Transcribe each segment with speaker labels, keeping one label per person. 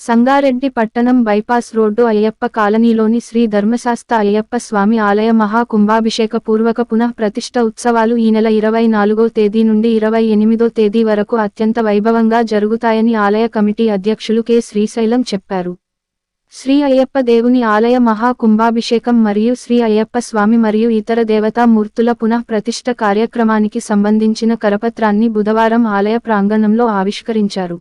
Speaker 1: సంగారెడ్డి పట్టణం bypass road Ayyappa కాలనీలోని శ్రీ ధర్మశాస్త అయ్యప్ప స్వామి ఆలయ మహాకుంభాభిషేక పూర్వక పునః ప్రతిష్ఠ ఉత్సవాలు ఈ నెల ఇరవై నాలుగో తేదీ నుండి ఇరవై ఎనిమిదో తేదీ వరకు అత్యంత వైభవంగా జరుగుతాయని ఆలయ కమిటీ అధ్యక్షులు కె. శ్రీశైలం చెప్పారు. శ్రీ అయ్యప్ప దేవుని ఆలయ మహా కుంభాభిషేకం మరియు శ్రీ అయ్యప్ప స్వామి మరియు ఇతర దేవతా మూర్తుల పునః ప్రతిష్ఠ కార్యక్రమానికి సంబంధించిన కరపత్రాన్ని బుధవారం ఆలయ ప్రాంగణంలో ఆవిష్కరించారు.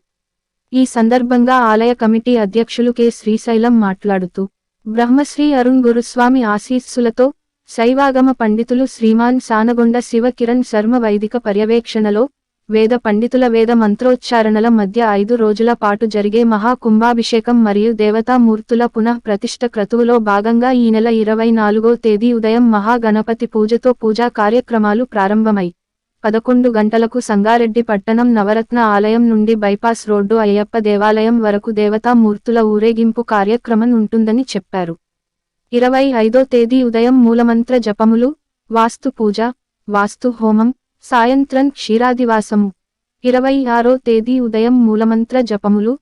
Speaker 1: ఈ సందర్భంగా ఆలయ కమిటీ అధ్యక్షులు కె. శ్రీశైలం మాట్లాడుతూ బ్రహ్మశ్రీ అరుణ్ గురుస్వామి ఆశీస్సులతో శైవాగమ పండితులు శ్రీమాన్ సానగొండ శివ కిరణ్ శర్మ వైదిక పర్యవేక్షణలో వేద పండితుల వేద మంత్రోచ్చారణల మధ్య ఐదు రోజుల పాటు జరిగే మహా కుంభాభిషేకం మరియు దేవతామూర్తుల పునః ప్రతిష్ఠ క్రతువులో భాగంగా ఈ నెల ఇరవై నాలుగో తేదీ ఉదయం మహా గణపతి పూజతో పూజా కార్యక్రమాలు ప్రారంభమై పదకొండు గంటలకు సంగారెడ్డి పట్టణం నవరత్న ఆలయం నుండి బైపాస్ రోడ్డు అయ్యప్ప దేవాలయం వరకు దేవతామూర్తుల ఊరేగింపు కార్యక్రమం ఉంటుందని చెప్పారు. ఇరవై ఐదో తేదీ ఉదయం మూలమంత్ర జపములు వాస్తు పూజ వాస్తు హోమం సాయంత్రం క్షీరాదివాసము. ఇరవై ఆరో తేదీ ఉదయం మూలమంత్ర జపములు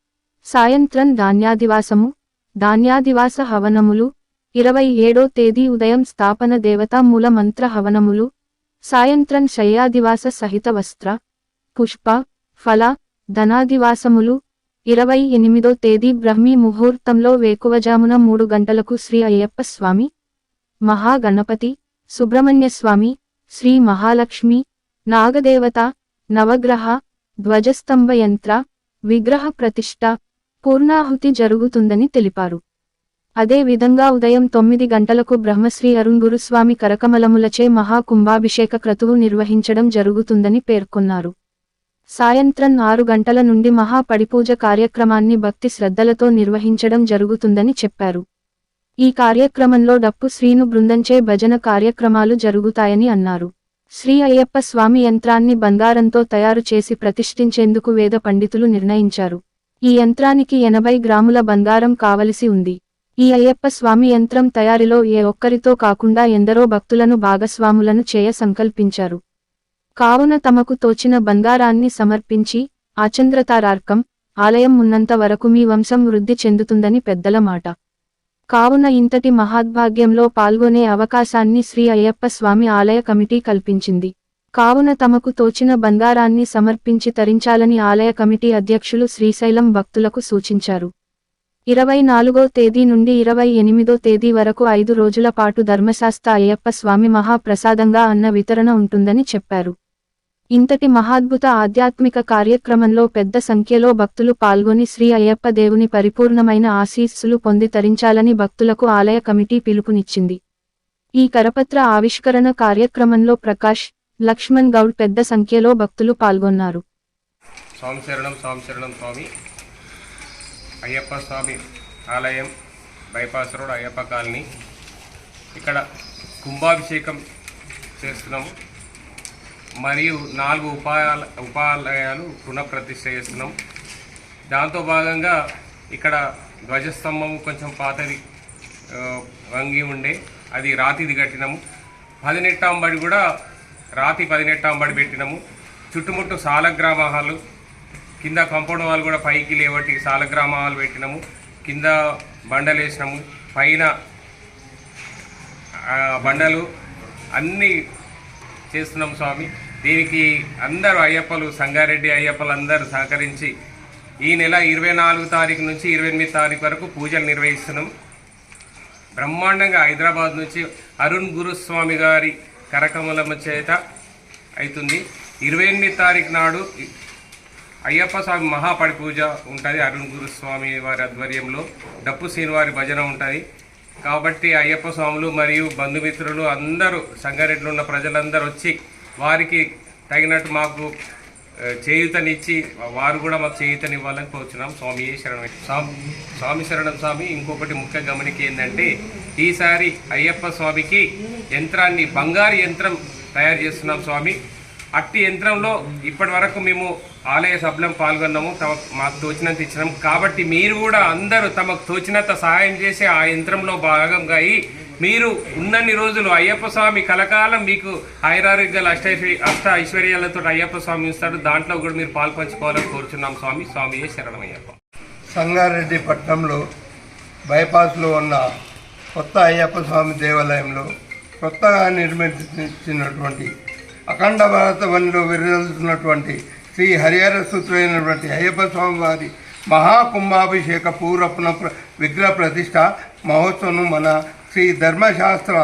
Speaker 1: సాయంత్రం ధాన్యాదివాసము ధాన్యాదివాస హవనములు. ఇరవై ఏడో తేదీ ఉదయం స్థాపన దేవతా మూల మంత్ర హవనములు సాయంత్రం శయ్యాదివాస సహిత వస్త్ర పుష్ప ఫల ధనాదివాసములు ఇరవై ఎనిమిదో తేదీ బ్రహ్మీ ముహూర్తంలో వేకువజామున మూడు గంటలకు శ్రీ అయ్యప్ప స్వామి మహాగణపతి సుబ్రహ్మణ్య స్వామి శ్రీ మహాలక్ష్మి నాగదేవత నవగ్రహ ధ్వజస్తంభ యంత్ర విగ్రహ ప్రతిష్ఠ పూర్ణాహుతి జరుగుతుందని తెలిపారు. అదే విధంగా ఉదయం తొమ్మిది గంటలకు బ్రహ్మశ్రీ అరుణ్ గురుస్వామి కరకమలములచే మహా కుంభాభిషేక క్రతువు నిర్వహించడం జరుగుతుందని పేర్కొన్నారు. సాయంత్రం ఆరు గంటల నుండి మహా పడిపూజ కార్యక్రమాన్ని భక్తి శ్రద్ధలతో నిర్వహించడం జరుగుతుందని చెప్పారు. ఈ కార్యక్రమంలో డప్పు శ్రీను బృందంచే భజన కార్యక్రమాలు జరుగుతాయని అన్నారు. శ్రీ అయ్యప్ప స్వామి యంత్రాన్ని బంగారంతో తయారు చేసి ప్రతిష్ఠించేందుకు వేద పండితులు నిర్ణయించారు. ఈ యంత్రానికి ఎనభై గ్రాముల బంగారం కావలసి ఉంది. ఈ అయ్యప్ప స్వామి యంత్రం తయారీలో ఏ ఒక్కరితో కాకుండా ఎందరో భక్తులను భాగస్వాములను చేయ సంకల్పించారు. కావున తమకు తోచిన బంగారాన్ని సమర్పించి ఆచంద్రతారార్కం ఆలయం ఉన్నంత వరకు మీ వంశం వృద్ధి చెందుతుందని పెద్దల మాట. కావున ఇంతటి మహాద్భాగ్యంలో పాల్గొనే అవకాశాన్ని శ్రీ అయ్యప్ప స్వామి ఆలయ కమిటీ కల్పించింది. కావున తమకు తోచిన బంగారాన్ని సమర్పించి తరించాలని ఆలయ కమిటీ అధ్యక్షులు శ్రీశైలం భక్తులకు సూచించారు. ఇరవై నాలుగో తేదీ నుండి ఇరవై ఎనిమిదో తేదీ వరకు ఐదు రోజుల పాటు ధర్మశాస్త్ర అయ్యప్ప స్వామి మహాప్రసాదంగా అన్న వితరణ ఉంటుందని చెప్పారు. ఇంతటి మహాద్భుత ఆధ్యాత్మిక కార్యక్రమంలో పెద్ద సంఖ్యలో భక్తులు పాల్గొని శ్రీ అయ్యప్ప దేవుని పరిపూర్ణమైన ఆశీస్సులు పొంది తరించాలని భక్తులకు ఆలయ కమిటీ పిలుపునిచ్చింది. ఈ కరపత్ర ఆవిష్కరణ కార్యక్రమంలో ప్రకాష్ లక్ష్మణ్ గౌడ్ పెద్ద సంఖ్యలో భక్తులు పాల్గొన్నారు.
Speaker 2: స్వామి శరణం స్వామి శరణం స్వామి. అయ్యప్ప స్వామి ఆలయం బైపాస్ రోడ్ అయ్యప్ప కాలనీ. ఇక్కడ కుంభాభిషేకం చేస్తున్నాము. మరియు నాలుగు ఉపాయాల ఉపాలయాలు పునఃప్రతిష్ఠ చేస్తున్నాం దాంతో భాగంగా ఇక్కడ ధ్వజస్తంభం కొంచెం పాతది వంగి ఉండే. అది రాతిది కట్టినాము. పదినెట్టాంబడి కూడా రాతి పదినెట్టాంబడి పెట్టినాము. చుట్టుముట్టు సాలగ్రామాలు కింద కాంపౌండ్ వాళ్ళు కూడా పైకి లేవట్టి సాలగ్రామాలు పెట్టినాము. కింద బండలేసినాము పైన బండలు అన్నీ చేస్తున్నాం స్వామి. దీనికి అందరూ అయ్యప్పలు సంగారెడ్డి అయ్యప్పలు అందరూ సహకరించి ఈ నెల ఇరవై నాలుగు తారీఖు నుంచి ఇరవై ఎనిమిది తారీఖు వరకు పూజలు నిర్వహిస్తున్నాం. బ్రహ్మాండంగా హైదరాబాద్ నుంచి అరుణ్ గురుస్వామి గారి కరకమలమ చేత అవుతుంది ఇరవై ఎనిమిది తారీఖు నాడు అయ్యప్ప స్వామి మహాపడి పూజ ఉంటుంది. అరుణ్ గురుస్వామి వారి ఆధ్వర్యంలో డప్పు శ్రీనివారి భజన ఉంటుంది. కాబట్టి అయ్యప్ప స్వాములు మరియు బంధుమిత్రులు అందరూ సంగారెడ్డిలో ఉన్న ప్రజలందరూ వచ్చి వారికి తగినట్టు మాకు ఆ, చేయూతనిచ్చి వారు కూడా మాకు చేయూతనివ్వాలని కోరుచున్నాం. స్వామి శరణం స్వామి స్వామి శరణం స్వామి ఇంకొకటి ముఖ్య గమనిక ఏంటంటే ఈసారి అయ్యప్ప స్వామికి యంత్రాన్ని బంగారు యంత్రం తయారు చేస్తున్నాం స్వామి. అట్టి యంత్రంలో ఇప్పటి వరకు మేము ఆలయ సభ్యులం పాల్గొన్నాము తమ మాకు తోచినంత ఇచ్చినాం. కాబట్టి మీరు కూడా అందరూ తమకు తోచినంత సహాయం చేసి ఆ యంత్రంలో భాగంగా అయి మీరు ఉన్నన్ని రోజులు అయ్యప్ప స్వామి కలకాలం మీకు ఆయురారోగ్యాలు అష్ట అష్ట ఐశ్వర్యాలతో అయ్యప్ప స్వామి ఇస్తాడు దాంట్లో కూడా మీరు పాల్పంచుకోవాలని కోరుచున్నాం స్వామి. స్వామి శరణమయ్యప్ప.
Speaker 3: సంగారెడ్డి పట్టణంలో బైపాస్లో ఉన్న కొత్త అయ్యప్ప స్వామి దేవాలయంలో కొత్తగా నిర్మించినటువంటి అఖండ భారత వనిలో విరజల్లుతున్నటువంటి శ్రీ హరిహర సూత్రైనటువంటి అయ్యప్ప స్వామి వారి మహాకుంభాభిషేక పూరపున విగ్రహ ప్రతిష్ట మహోత్సవం మన శ్రీ ధర్మశాస్త్ర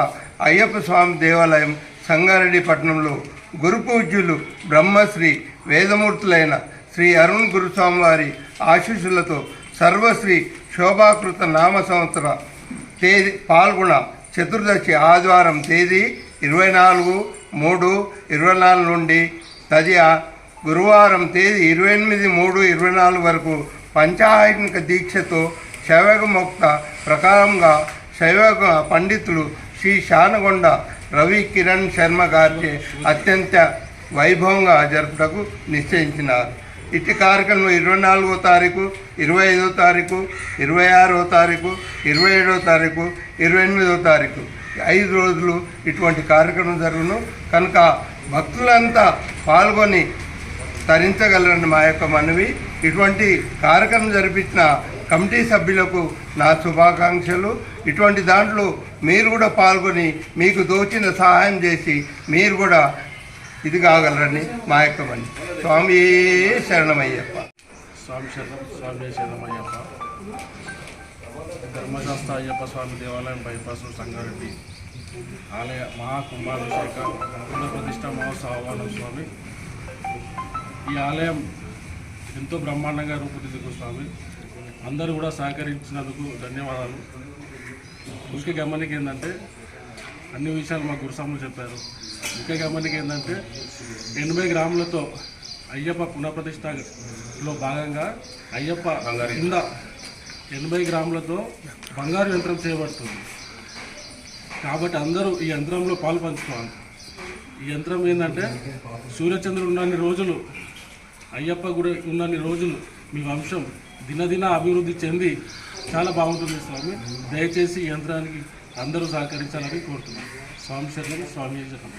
Speaker 3: అయ్యప్ప స్వామి దేవాలయం సంగారెడ్డి పట్టణంలో గురు పూజ్యులు బ్రహ్మశ్రీ వేదమూర్తులైన శ్రీ అరుణ్ గురుస్వామి వారి ఆశీస్సులతో సర్వశ్రీ శోభాకృత నామ సంవత్సర తేదీ పాల్గొన చతుర్దశి ఆదివారం తేదీ ఇరవై నాలుగు మూడు ఇరవై నాలుగు నుండి తదియ గురువారం తేదీ ఇరవై ఎనిమిది మూడు ఇరవై నాలుగు వరకు పంచాయనిక దీక్షతో శైవగముక్త ప్రకారంగా శైవగ పండితులు శ్రీ శానగొండ రవి కిరణ్ శర్మ గారిచే అత్యంత వైభవంగా జరుపుటకు నిశ్చయించినారు. ఇటు కార్యక్రమం ఇరవై నాలుగో తారీఖు ఇరవై ఐదో తారీఖు ఇరవై ఆరో తారీఖు ఇరవై ఏడో తారీఖు ఇరవై ఎనిమిదో తారీఖు. ఐదు రోజులు ఇటువంటి కార్యక్రమం జరుగును. కనుక భక్తులంతా పాల్గొని తరించగలరని మా యొక్క మనవి. ఇటువంటి కార్యక్రమం జరిపించిన కమిటీ సభ్యులకు నా శుభాకాంక్షలు. ఇటువంటి దాంట్లో మీరు కూడా పాల్గొని మీకు దోచిన సహాయం చేసి మీరు కూడా ఇది కాగలరని మా యొక్క మనవి. స్వామి శరణమయ్యప్ప.
Speaker 4: స్వామి శరణం స్వామి శరణమయ్యప్ప. ధర్మశాస్త్ర అయ్యప్ప స్వామి దేవాలయం బైపాస్ సంగారెడ్డి ఆలయ మహాకుంభాభిషేక ప్రతిష్ట మహోత్సవ ఆహ్వానం స్వామి. ఈ ఆలయం ఎంతో బ్రహ్మాండంగా రూపుదిద్దుకు స్వామి. అందరూ కూడా సహకరించినందుకు ధన్యవాదాలు. ముఖ్య గమనిక ఏంటంటే అన్ని విషయాలు మా గురుస్వాములు చెప్పారు. ముఖ్య గమనిక ఏంటంటే ఎనభై గ్రాములతో అయ్యప్ప పునఃప్రతిష్టలో భాగంగా అయ్యప్ప కింద ఎనభై గ్రాములతో బంగారు యంత్రం చేయబడుతుంది. కాబట్టి అందరూ ఈ యంత్రంలో పాలు పంచుకోవాలి. ఈ యంత్రం ఏంటంటే సూర్యచంద్రుడు ఉన్నన్ని రోజులు అయ్యప్ప గుడి ఉన్నన్ని రోజులు మీ వంశం దినదిన అభివృద్ధి చెంది చాలా బాగుంటుంది స్వామి. దయచేసి ఈ యంత్రానికి అందరూ సహకరించాలని కోరుతున్నాను. స్వామి శరణం స్వామి జనం